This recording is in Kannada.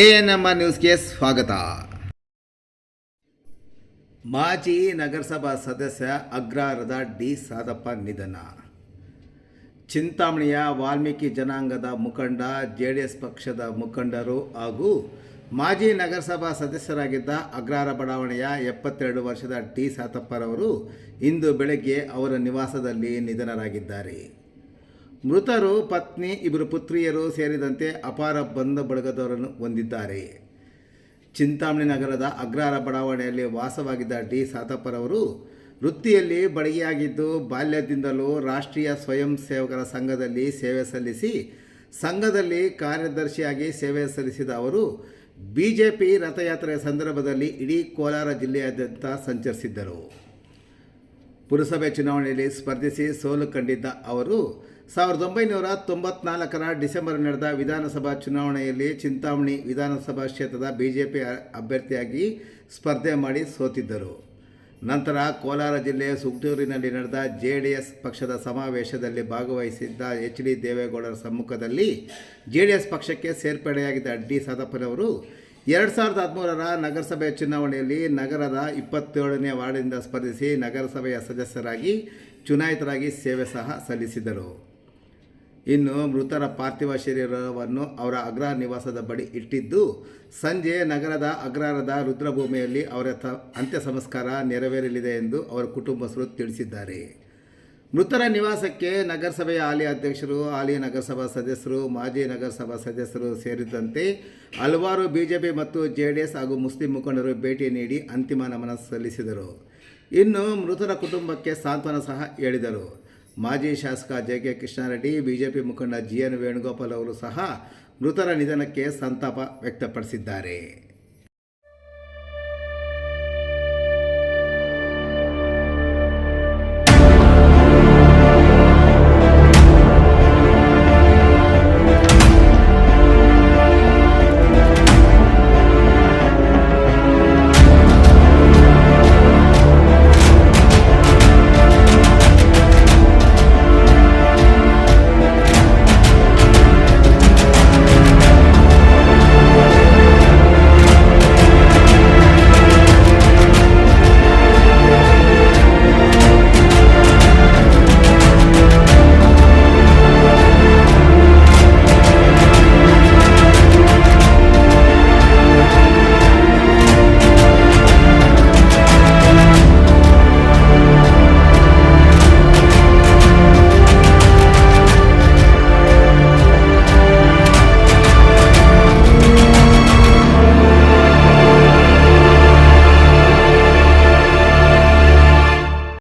ಎ ಎನ್ ಎಂ ಆರ್ ನ್ಯೂಸ್ಗೆ ಸ್ವಾಗತ. ಮಾಜಿ ನಗರಸಭಾ ಸದಸ್ಯ ಅಗ್ರಹಾರದ ಡಿ ಸಾದಪ್ಪ ನಿಧನ. ಚಿಂತಾಮಣಿಯ ವಾಲ್ಮೀಕಿ ಜನಾಂಗದ ಮುಖಂಡ ಜೆ ಪಕ್ಷದ ಮುಖಂಡರು ಹಾಗೂ ಮಾಜಿ ನಗರಸಭಾ ಸದಸ್ಯರಾಗಿದ್ದ ಅಗ್ರಹಾರ ಬಡಾವಣೆಯ ಎಪ್ಪತ್ತೆರಡು ವರ್ಷದ ಡಿ ಸಾತಪ್ಪರವರು ಇಂದು ಬೆಳಗ್ಗೆ ಅವರ ನಿವಾಸದಲ್ಲಿ ನಿಧನರಾಗಿದ್ದಾರೆ. ಮೃತರು ಪತ್ನಿ ಇಬ್ಬರು ಪುತ್ರಿಯರು ಸೇರಿದಂತೆ ಅಪಾರ ಬಂಧ ಬಳಗದವರನ್ನು ಹೊಂದಿದ್ದಾರೆ. ಚಿಂತಾಮಣಿ ನಗರದ ಅಗ್ರಹಾರ ಬಡಾವಣೆಯಲ್ಲಿ ವಾಸವಾಗಿದ್ದ ಡಿ. ಸಾತಪ್ಪರವರು ವೃತ್ತಿಯಲ್ಲಿ ಬಡಗಿಯಾಗಿದ್ದು, ಬಾಲ್ಯದಿಂದಲೂ ರಾಷ್ಟ್ರೀಯ ಸ್ವಯಂ ಸೇವಕರ ಸಂಘದಲ್ಲಿ ಸೇವೆ ಸಲ್ಲಿಸಿ, ಸಂಘದಲ್ಲಿ ಕಾರ್ಯದರ್ಶಿಯಾಗಿ ಸೇವೆ ಸಲ್ಲಿಸಿದ ಅವರು ಬಿ ಜೆ ಪಿ ರಥಯಾತ್ರೆಯ ಸಂದರ್ಭದಲ್ಲಿ ಇಡೀ ಕೋಲಾರ ಜಿಲ್ಲೆಯಾದ್ಯಂತ ಸಂಚರಿಸಿದ್ದರು. ಪುರಸಭೆ ಚುನಾವಣೆಯಲ್ಲಿ ಸ್ಪರ್ಧಿಸಿ ಸೋಲು ಕಂಡಿದ್ದ ಅವರು ಸಾವಿರದ ಒಂಬೈನೂರ ತೊಂಬತ್ನಾಲ್ಕರ ಡಿಸೆಂಬರ್ ನಡೆದ ವಿಧಾನಸಭಾ ಚುನಾವಣೆಯಲ್ಲಿ ಚಿಂತಾಮಣಿ ವಿಧಾನಸಭಾ ಕ್ಷೇತ್ರದ ಬಿ ಜೆ ಪಿ ಅಭ್ಯರ್ಥಿಯಾಗಿ ಸ್ಪರ್ಧೆ ಮಾಡಿ ಸೋತಿದ್ದರು. ನಂತರ ಕೋಲಾರ ಜಿಲ್ಲೆಯ ಸುಗ್ಟೂರಿನಲ್ಲಿ ನಡೆದ ಜೆ ಡಿ ಎಸ್ ಪಕ್ಷದ ಸಮಾವೇಶದಲ್ಲಿ ಭಾಗವಹಿಸಿದ್ದ ಎಚ್ ಡಿ ದೇವೇಗೌಡರ ಸಮ್ಮುಖದಲ್ಲಿ ಜೆ ಪಕ್ಷಕ್ಕೆ ಸೇರ್ಪಡೆಯಾಗಿದ್ದ ಡಿ ಸದಪ್ಪನವರು ಎರಡು ಸಾವಿರದ ಹದಿಮೂರರ ನಗರಸಭೆ ಚುನಾವಣೆಯಲ್ಲಿ ನಗರದ ಇಪ್ಪತ್ತೇಳನೇ ವಾರ್ಡಿನಿಂದ ಸ್ಪರ್ಧಿಸಿ ನಗರಸಭೆಯ ಸದಸ್ಯರಾಗಿ ಚುನಾಯಿತರಾಗಿ ಸೇವೆ ಸಹ ಸಲ್ಲಿಸಿದರು. ಇನ್ನು ಮೃತರ ಪಾರ್ಥಿವ ಶರೀರವನ್ನು ಅವರ ಅಗ್ರ ನಿವಾಸದ ಬಳಿ ಇಟ್ಟಿದ್ದು, ಸಂಜೆ ನಗರದ ಅಗ್ರಹಾರದ ರುದ್ರಭೂಮಿಯಲ್ಲಿ ಅವರ ಅಂತ್ಯ ಸಂಸ್ಕಾರ ನೆರವೇರಲಿದೆ ಎಂದು ಅವರ ಕುಟುಂಬಸ್ಥರು ತಿಳಿಸಿದ್ದಾರೆ. ಮೃತರ ನಿವಾಸಕ್ಕೆ ನಗರಸಭೆಯ ಹಾಲಿ ಅಧ್ಯಕ್ಷರು, ಹಾಲಿ ನಗರಸಭಾ ಸದಸ್ಯರು, ಮಾಜಿ ನಗರಸಭಾ ಸದಸ್ಯರು ಸೇರಿದಂತೆ ಹಲವಾರು ಬಿಜೆಪಿ ಮತ್ತು ಜೆ ಹಾಗೂ ಮುಸ್ಲಿಂ ಮುಖಂಡರು ಭೇಟಿ ನೀಡಿ ಅಂತಿಮ ನಮನ ಸಲ್ಲಿಸಿದರು. ಇನ್ನು ಮೃತರ ಕುಟುಂಬಕ್ಕೆ ಸಾಂತ್ವನ ಸಹ ಹೇಳಿದರು. ಮಾಜಿ ಶಾಸಕ ಜೆ ಕೆ ಕೃಷ್ಣಾರೆಡ್ಡಿ, ಬಿಜೆಪಿ ಮುಖಂಡ ಜಿ ಎನ್ ವೇಣುಗೋಪಾಲ್ ಅವರು ಸಹ ಮೃತರ ನಿಧನಕ್ಕೆ ಸಂತಾಪ ವ್ಯಕ್ತಪಡಿಸಿದ್ದಾರೆ.